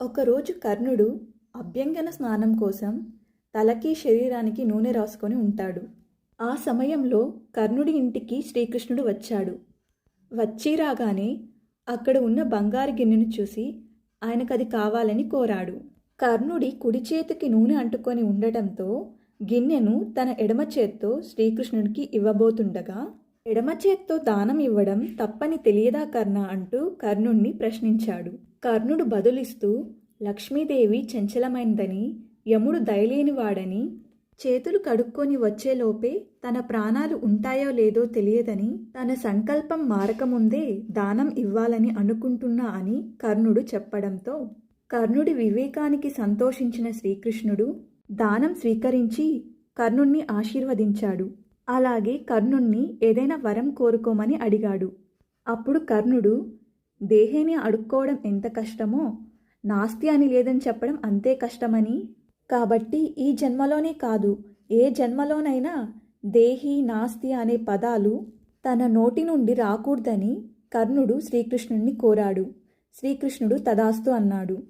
ఒకరోజు కర్ణుడు అభ్యంగన స్నానం కోసం తలకి శరీరానికి నూనె రాసుకొని ఉంటాడు. ఆ సమయంలో కర్ణుడి ఇంటికి శ్రీకృష్ణుడు వచ్చాడు. వచ్చి రాగానే అక్కడ ఉన్న బంగారు గిన్నెను చూసి ఆయనకది కావాలని కోరాడు. కర్ణుడి కుడి చేతికి నూనె అంటుకొని ఉండటంతో గిన్నెను తన ఎడమ చేత్తో శ్రీకృష్ణుడికి ఇవ్వబోతుండగా ఎడమ చేత్తో దానం ఇవ్వడం తప్పని తెలియదా కర్ణ అంటూ కర్ణుణ్ణి ప్రశ్నించాడు. కర్ణుడు బదులిస్తూ లక్ష్మీదేవి చంచలమైందని యముడు దయలేనివాడని చేతులు కడుక్కొని వచ్చేలోపే తన ప్రాణాలు ఉంటాయో లేదో తెలియదని తన సంకల్పం మారకముందే దానం ఇవ్వాలని అనుకుంటున్నా అని కర్ణుడు చెప్పడంతో కర్ణుడి వివేకానికి సంతోషించిన శ్రీకృష్ణుడు దానం స్వీకరించి కర్ణుణ్ణి ఆశీర్వదించాడు. అలాగే కర్ణుణ్ణి ఏదైనా వరం కోరుకోమని అడిగాడు. అప్పుడు కర్ణుడు దేహేని అడుక్కోవడం ఎంత కష్టమో నాస్తి అని లేదని చెప్పడం అంతే కష్టమని? కాబట్టి ఈ జన్మలోనే కాదు ఏ జన్మలోనైనా దేహి నాస్తి అనే పదాలు తన నోటి నుండి రాకూడదని కర్ణుడు శ్రీకృష్ణుణ్ణి కోరాడు. శ్రీకృష్ణుడు తదాస్తు అన్నాడు.